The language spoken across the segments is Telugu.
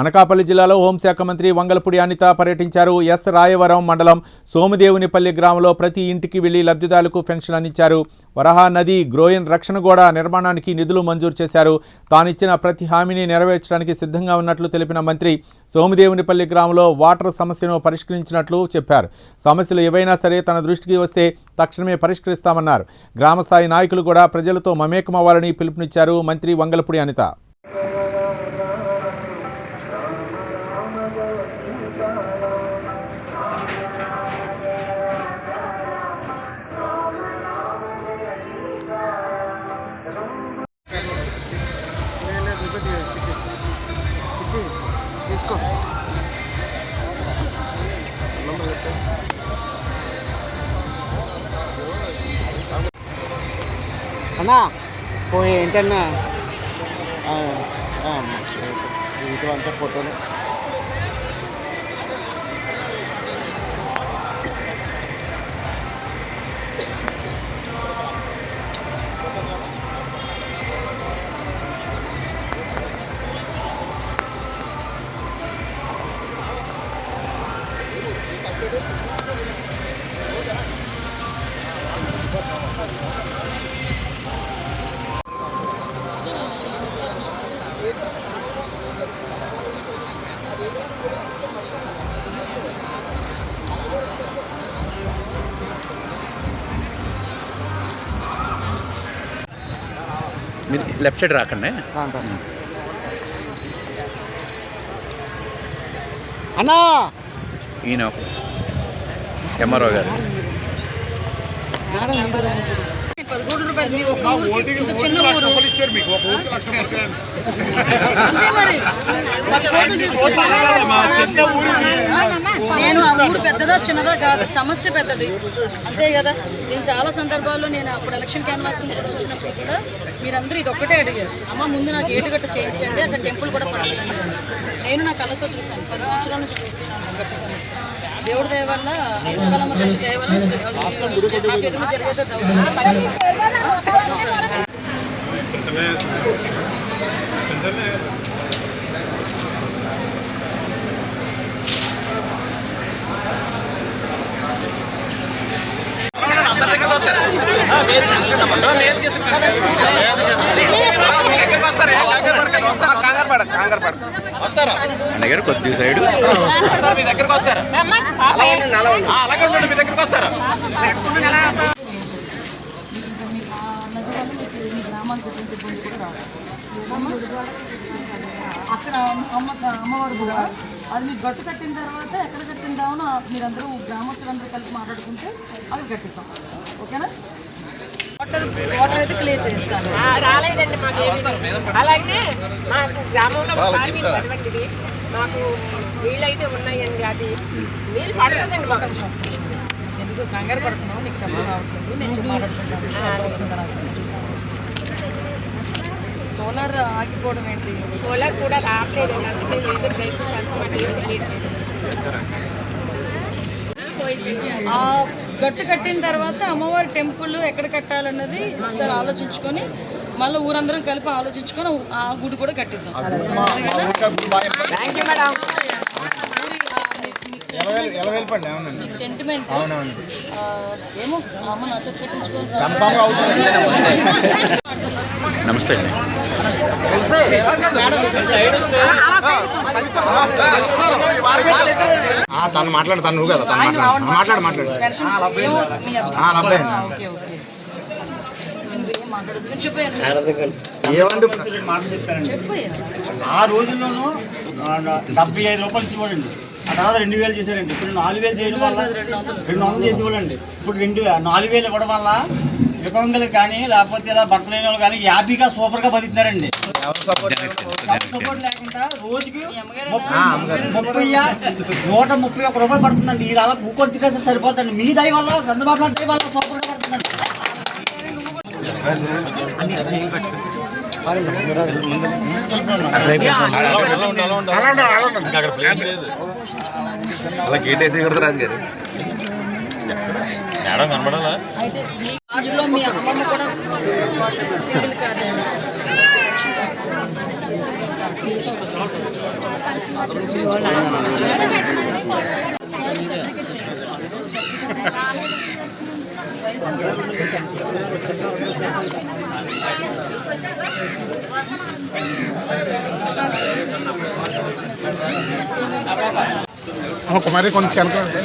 అనకాపల్లి జిల్లాలో హోంశాఖ మంత్రి వంగలపూడి అనిత పర్యటించారు. ఎస్. రాయవరం మండలం సోమదేవునిపల్లి గ్రామంలో ప్రతి ఇంటికి వెళ్ళి లబ్ధిదారులకు పెన్షన్ అందించారు. వరహా నది గ్రోయన్ రక్షణ గోడ నిర్మాణానికి నిధులు మంజూరు చేశారు. తానిచ్చిన ప్రతి హామీని నెరవేర్చడానికి సిద్ధంగా ఉన్నట్లు తెలిపిన మంత్రి సోమదేవునిపల్లి గ్రామంలో వాటర్ సమస్యను పరిష్కరించినట్లు చెప్పారు. సమస్యలు ఏవైనా సరే తన దృష్టికి వస్తే తక్షణమే పరిష్కరిస్తామన్నారు. గ్రామస్థాయి నాయకులు కూడా ప్రజలతో మమేకమవ్వాలని పిలుపునిచ్చారు మంత్రి వంగలపూడి అనిత. చిట్టి చిట్టి చిట్టి తీసుకో. అన్నా పోయి ఏంటన్నా? ఆ, ఇటు అంతా ఫోటోలు. లెఫ్ట్ సైడ్ రాకండి. అన్నా! ఈయన ఎంఆర్ఓ గారు. పదకొండు రూపాయలు మీ ఒక్క ఊరికి ఇంత చిన్న ఊరు. అంతే మరి. పది కోట్లు తీసుకొచ్చి నేను ఆ ఊరు పెద్దదా చిన్నదా కాదు సమస్య పెద్దది. అంతే కదా? నేను చాలా సందర్భాల్లో నేను అప్పుడు ఎలక్షన్ క్యాన్వాసింగ్ కూడా వచ్చినప్పుడు కూడా మీరందరూ ఇది ఒక్కటే అడిగారు. అమ్మ ముందు నాకు ఏటుగట్ట చేయించండి అక్కడ టెంపుల్ కూడా పడాలని నేను నా కళ్ళతో చూశాను. పది సంవత్సరాల నుంచి చూస్తున్నాను. గట్టి సమస్య. దేవుడి దయ వల్ల అక్కలమ్మ తల్లి దయ వల్ల అన్న గారు కొద్దిగా సైడ్. అక్కడ అమ్మ అమ్మవారు కూడా అది మీకు గట్టు కట్టిన తర్వాత ఎక్కడ కట్టిందామో మీరందరూ గ్రామస్తులందరూ కలిసి మాట్లాడుకుంటే అవి కట్టిస్తాం. ఓకేనా? వాటర్ వాటర్ అయితే క్లియర్ చేస్తాను. రాలేదండి మాకు. అలాగే మాకు గ్రామంలో ఉన్నాయండి అది. నీళ్ళు పడుతుందండి మాకు ఎందుకు? కంగారు పడుతున్నావు? నీకు చెప్పడం రావట్లేదు. నేను చూసాను సోలార్ ఆగిపోవడం ఏంటి? సోలార్ కూడా అందుకే ప్రయత్నం చేస్తాం తెలియట్లేదు ఆ గట్టు కట్టిన తర్వాత అమ్మవారి టెంపుల్ ఎక్కడ కట్టాలన్నది ఒకసారి ఆలోచించుకొని మళ్ళీ ఊరందరం కలిపి ఆలోచించుకొని ఆ గుడి కూడా కట్టిద్దాం. సెంటిమెంట్ ఏమో అమ్మ నా చేతి కట్టించుకొని కన్ఫామ్గా అవుతుంది. నమస్తే అండి. ఆ, తను మాట్లాడు తను నువ్వు కదా తను మాట్లాడు. మాట్లాడు మాట్లాడు. ఏమండి? ఆ రోజుల్లోనూ డెబ్బై ఐదు రూపాయలు ఇచ్చేవాడండి ఆ తర్వాత రెండు వేలు చేశారండి. ఇప్పుడు నాలుగు వేలు చేయడం వల్ల రెండు వందలు చేసేవాళ్ళండి. ఇప్పుడు రెండు నాలుగు వేలు ఇవ్వడం వల్ల వికలాంగులకు కానీ లేకపోతే ఇలా భర్త లేని వాళ్ళు కానీ హ్యాపీగా సూపర్గా బతుకుతున్నారండి. ఎవరు సపోర్ట్ లేకుండా రోజుకి ముప్పై నూట ముప్పై ఒక్క రూపాయలు పడుతుందండి. ఇలా అలా ఊకొట్టి కాస్తే సరిపోతుందండి. మీ దయ వల్ల చంద్రబాబు నాయుడు దయ వల్ల సూపర్గా పడుతుందండి. అలా గేట్ వేసి కొడతారు రాజు గారు ఈ రోజుల్లో మీ అమ్మమ్మ కూడా సివిల్ కార్డ్ కుమారి కొంచెం ఎంతమంది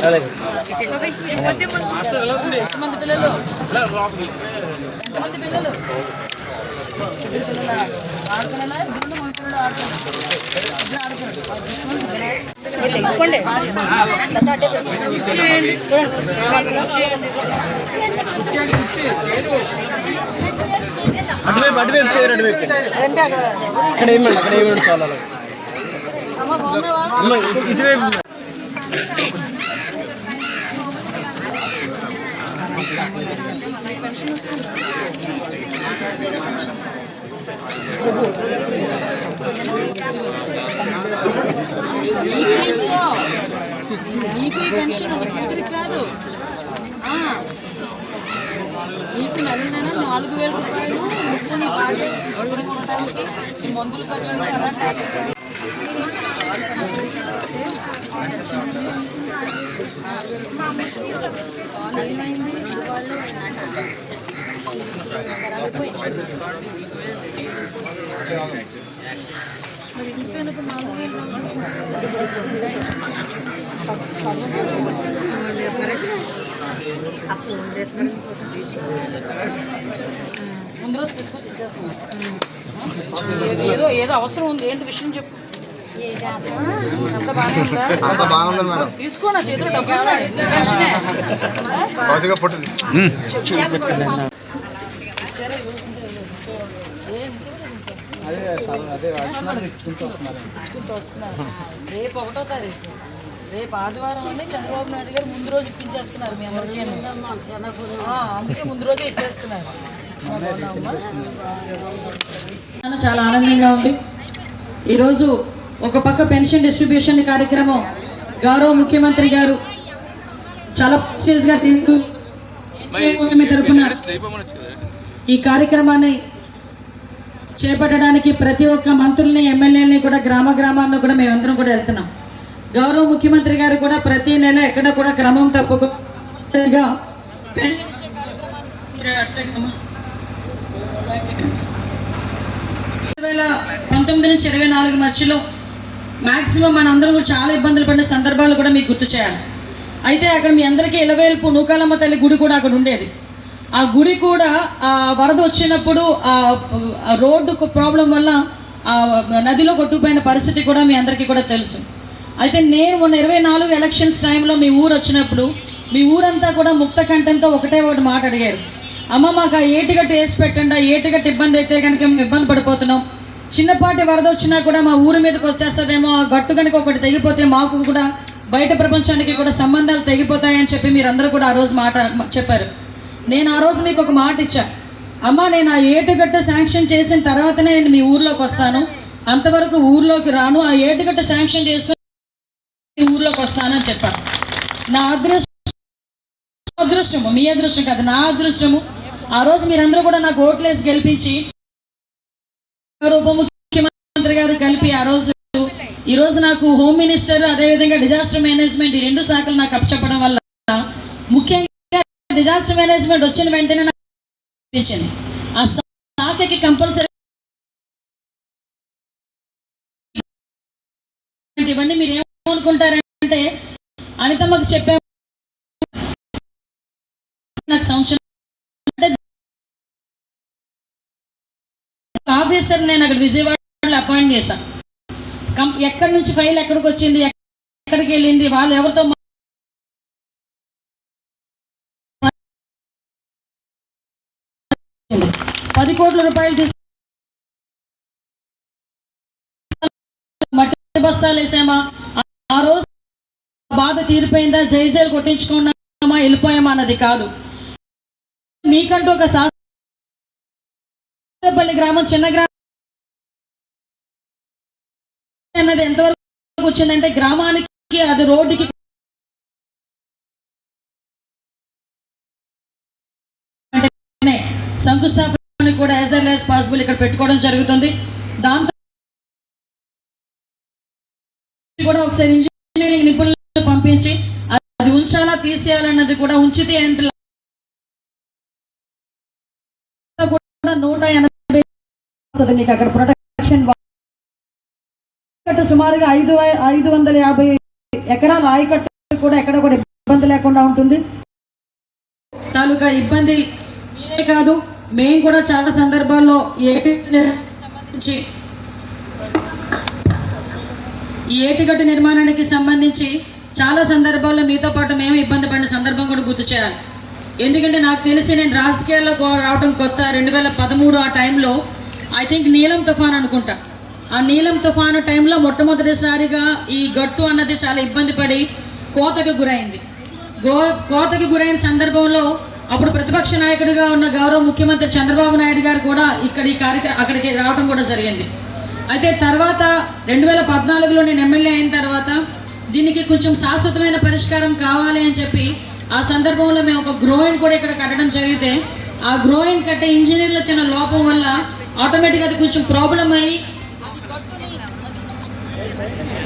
అటువైపు ఎంతమంది పిల్లలు ఇద్దరు పిల్లలా? ఆడుకున్నారా? ఇద్దరు మగ పిల్లలు నీకు ఈ పెన్షన్ నీ కూతురికి కాదు నీకు నెల నెల నాలుగు వేల రూపాయలు. ముప్పు నీ బాగా చూపించుకోవడానికి మందులు ఖర్చులు కదా మరి ముందు రోజు తీసుకొచ్చి ఇచ్చేస్తున్నాను ఏదో ఏదో ఏదో అవసరం ఉంది. ఏంటి విషయం చెప్పు. అంత బాగానే మేడం. చేతిలో డబ్బులు పుట్టింది? ఇచ్చుకుంటూ వస్తున్నారు. రేపు ఒకటో తారీఖు. రేపు ఆదివారం అని చంద్రబాబు నాయుడు గారు ముందు రోజు ఇప్పించేస్తున్నారు మీ అందరికీ. అందుకే ముందు రోజే ఇచ్చేస్తున్నారు. చాలా ఆనందంగా ఉంది. ఈరోజు ఒక పక్క పెన్షన్ డిస్ట్రిబ్యూషన్ కార్యక్రమం గౌరవ ముఖ్యమంత్రి గారు చాలా గా తీసుకు మీ తరపున ఈ కార్యక్రమాన్ని చేపట్టడానికి ప్రతి ఒక్క మంత్రుల్ని ఎమ్మెల్యేలని కూడా గ్రామ గ్రామాల్లో కూడా మేమందరం కూడా వెళ్తున్నాం. గౌరవ ముఖ్యమంత్రి గారు కూడా ప్రతి నెల ఎక్కడ కూడా క్రమం తప్పకుండా వేల పంతొమ్మిది నుంచి ఇరవై నాలుగు మధ్యలో మాక్సిమం మన అందరం కూడా చాలా ఇబ్బందులు పడిన సందర్భాలు కూడా మీకు గుర్తు చేయాలి. అయితే అక్కడ మీ అందరికీ ఇలవేల్పు నూకాలమ్మ తల్లి గుడి కూడా అక్కడ ఉండేది. ఆ గుడి కూడా ఆ వరద వచ్చినప్పుడు ఆ రోడ్డు ప్రాబ్లం వల్ల ఆ నదిలో కొట్టుకుపోయిన పరిస్థితి కూడా మీ అందరికీ కూడా తెలుసు. అయితే నేను మొన్న ఇరవై నాలుగు ఎలక్షన్స్ టైంలో మీ ఊరు వచ్చినప్పుడు మీ ఊరంతా కూడా ముక్త కంఠంతో ఒకటే ఒకటి మాట అడిగారు. అమ్మ మాకు ఆ ఏటిగట్టు వేసి పెట్టండి ఆ ఏటిగట్టు ఇబ్బంది అయితే కనుక మేము ఇబ్బంది పడిపోతున్నాం. చిన్నపాటి వరద వచ్చినా కూడా మా ఊరి మీదకి వచ్చేస్తుందేమో ఆ గట్టు కనుక ఒకటి తెగిపోతే మాకు కూడా బయట ప్రపంచానికి కూడా సంబంధాలు తెగిపోతాయని చెప్పి మీరందరూ కూడా ఆ రోజు మాట చెప్పారు. నేను ఆ రోజు మీకు ఒక మాట ఇచ్చా. అమ్మ నేను ఆ ఏటుగట్ట శాంక్షన్ చేసిన తర్వాతనే నేను మీ ఊర్లోకి వస్తాను. అంతవరకు ఊర్లోకి రాను. ఆ ఏటుగట్ట శాంక్షన్ చేసుకుని మీ ఊర్లోకి వస్తానని చెప్పాను నా అదృష్టం అదృష్టము మీ అదృష్టం కాదు నా అదృష్టము. ఆ రోజు మీరందరూ కూడా నాకు ఓట్లేసి గెలిపించి గారు, ఉప ముఖ్యమంత్రి గారు కలిపి ఆ రోజు ఈ రోజు నాకు హోమ్ మినిస్టర్ అదేవిధంగా డిజాస్టర్ మేనేజ్మెంట్ ఈ రెండు శాఖలు నాకు అప్పచెప్పడం వల్ల ముఖ్యంగా డిజాస్టర్ మేనేజ్మెంట్ వచ్చిన వెంటనే నాకు అనిపించింది. ఆ శాఖకి కంపల్సరీ ఇవన్నీ మీరు ఏమనుకుంటారంటే అనితమ్మకు చెప్పాము. నాకు సంవత్సరం ఆఫీసర్ నేను అక్కడ విజయవాడలో అపాయింట్ చేశాను కం ఎక్కడి నుంచి ఫైల్ ఎక్కడికి వచ్చింది ఎక్కడికి వెళ్ళింది వాళ్ళు ఎవరితో పది కోట్ల రూపాయలు తీసుకు మట్టి బస్తాలు వేసామా? ఆ- ఆ రోజు బాధ తీరిపోయిందా? జై జైలు కొట్టించుకున్నామా? వెళ్ళిపోయామా అన్నది కాదు. మీకంటూ ఒక శాస్త్రపల్లి గ్రామం చిన్న గ్రామం అనేది ఎంతవరకు వచ్చిందంటే గ్రామానికి అది రోడ్డుకి శంకుస్థాపన కూడా యాజ్ ఎల్ యాజ్ పాసిబుల్ ఇక్కడ పెట్టుకోవడం జరుగుతుంది. దాంతో కూడా ఒకసారి ఇంజనీరింగ్ నిపుణులను పంపించి అది ఉంచాలా తీసేయాలన్నది కూడా ఉంచితే ఏంటి కూడా నూట ఎనభై మీకు అక్కడ ప్రొటెక్షన్ ఆయకట్టు సుమారుగా ఐదు ఐదు వందల యాభై ఎకరాల ఆయకట్టు కూడా ఎక్కడ కూడా ఇబ్బంది లేకుండా ఉంటుంది. తాలూకా ఇబ్బంది మీరే కాదు మేము కూడా చాలా సందర్భాల్లో సంబంధించి ఈ ఏటిగట్టు నిర్మాణానికి సంబంధించి చాలా సందర్భాల్లో మీతో పాటు మేము ఇబ్బంది పడిన సందర్భం కూడా గుర్తు చేయాలి. ఎందుకంటే నాకు తెలిసి నేను రాజకీయాల్లో రావడం కొత్త. రెండు వేల పదమూడు ఆ టైంలో ఐ థింక్ నీలం తుఫాన్ అనుకుంటా. ఆ నీలం తుఫాను టైంలో మొట్టమొదటిసారిగా ఈ గట్టు అన్నది చాలా ఇబ్బంది పడి కోతకు గురైంది. గో కోతకు గురైన సందర్భంలో అప్పుడు ప్రతిపక్ష నాయకుడిగా ఉన్న గౌరవ ముఖ్యమంత్రి చంద్రబాబు నాయుడు గారు కూడా ఇక్కడ ఈ కార్యక్రమం అక్కడికి రావడం కూడా జరిగింది. అయితే తర్వాత రెండు వేల పద్నాలుగులో నేను ఎమ్మెల్యే అయిన తర్వాత దీనికి కొంచెం శాశ్వతమైన పరిష్కారం కావాలి అని చెప్పి ఆ సందర్భంలో మేము ఒక గ్రోయిన్ కూడా ఇక్కడ కట్టడం జరిగితే ఆ గ్రోయిన్ కట్టే ఇంజనీర్ల చిన్న లోపం వల్ల ఆటోమేటిక్గా అది కొంచెం ప్రాబ్లం అయ్యి